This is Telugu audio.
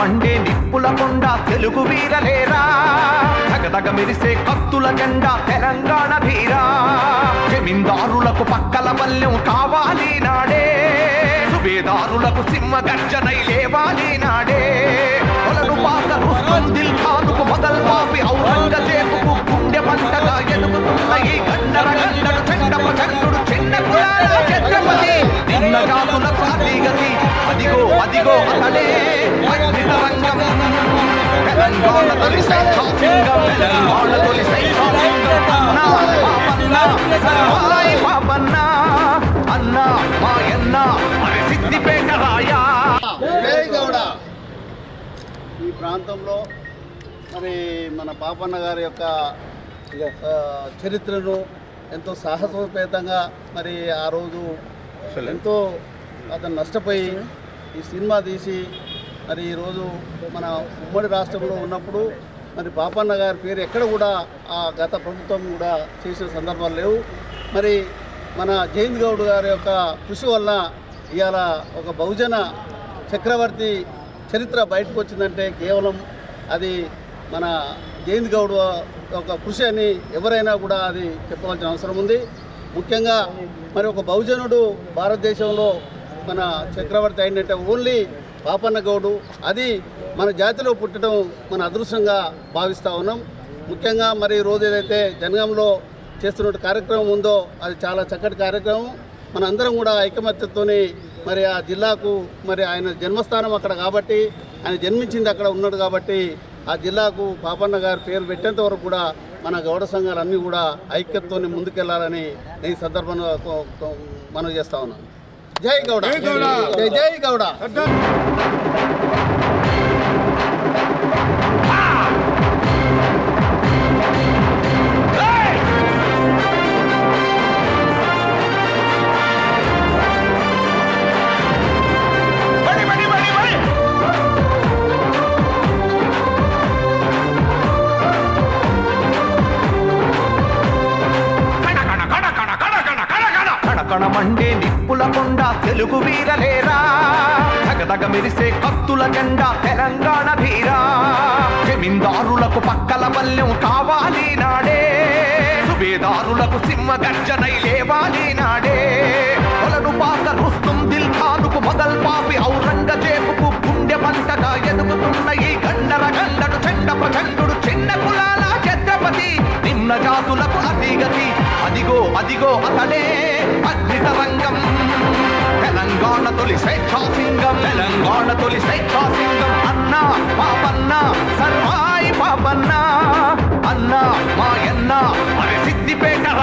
మండే నిప్పుల కొండ తెలుగు వీరలేరా? తగదగ మెరిసే కత్తుల జెండా తెలంగాణ ధీరా? జమీందారులకు పక్కల పల్లెం కావాలి నాడే. సుబేదారులకు సింహ గర్జనై లేవాలి నాడే. కొలను పాటలు రుస్తుం ఖానుకు మొదల్ పాపి ఔరంగజేబుకు గుండె పంటగా ఎదుగుతున్న ఈ గండర గండడు చెండప చంద్రుడు చిన్న కులాల అదిగో అదిగో అతడే. అద్భుత రంగం. తెలంగాణ తొలి సైన్యం తెలంగాణ తొలి సైన్యం అన్నా పాపన్న సర్వాయి పాపన్న అన్న మాయన్న మరి సిద్ధిపేట రాయా. జై గౌడ. ఈ ప్రాంతంలో మరి మన పాపన్న గారి యొక్క చరిత్రను ఎంతో సాహసోపేతంగా మరి ఆ రోజు ఎంతో అతను నష్టపోయి ఈ సినిమా తీసి మరి ఈరోజు మన ఉమ్మడి రాష్ట్రంలో ఉన్నప్పుడు మరి పాపన్న గారి పేరు ఎక్కడ కూడా ఆ గత ప్రభుత్వం కూడా చేసిన సందర్భాలు లేవు. మరి మన జయంత్ గౌడ్ గారి యొక్క కృషి వలన ఇవాళ ఒక బహుజన చక్రవర్తి చరిత్ర బయటకు వచ్చిందంటే కేవలం అది మన జయంత్ గౌడ్ ఒక కృషి అని ఎవరైనా కూడా అది చెప్పవలసిన అవసరం ఉంది. ముఖ్యంగా మరి ఒక బహుజనుడు భారతదేశంలో మన చక్రవర్తి అయిందంటే ఓన్లీ పాపన్న గౌడు అది మన జాతిలో పుట్టడం మన అదృష్టంగా భావిస్తూ ఉన్నాం. ముఖ్యంగా మరి రోజు ఏదైతే జనగంలో చేస్తున్న కార్యక్రమం ఉందో అది చాలా చక్కటి కార్యక్రమం. మన అందరం కూడా ఐకమత్యంతోని మరి ఆ జిల్లాకు మరి ఆయన జన్మస్థానం అక్కడ కాబట్టి ఆయన జన్మించింది అక్కడ ఉన్నాడు కాబట్టి ఆ జిల్లాకు పాపన్న గారి పేరు పెట్టేంత వరకు కూడా మన గౌడ సంఘాలన్నీ కూడా ఐక్యతతో ముందుకెళ్ళాలని నేను ఈ సందర్భంగా మనం చేస్తా ఉన్నాను జై గౌడ. జై జై గౌడ. మండే నిప్పుల కొండ తెలుగు వీరలేరా? తగదగ మెరిసే కత్తుల జెండా తెలంగాణ వీరా జమీందారులకు పక్కల మల్యం కావాలి నాడే. సుబేదారులకు సింహ గర్జనై లేవాలి నాడే. కొలను పాక రుస్తుం దిల్ ఖానుకు మొదల్ పాపి ఔరంగజేబుకు గుండె పంటగా ఎదుగుతున్న ఈ గండర గండడు చెండప చంద్రుడు అదిగో అదిగో అతడే అద్భుతరంగం. తెలంగాణ తొలి స్వేచ్ఛా సింగం తెలంగాణ తొలి స్వేచ్ఛా సింగం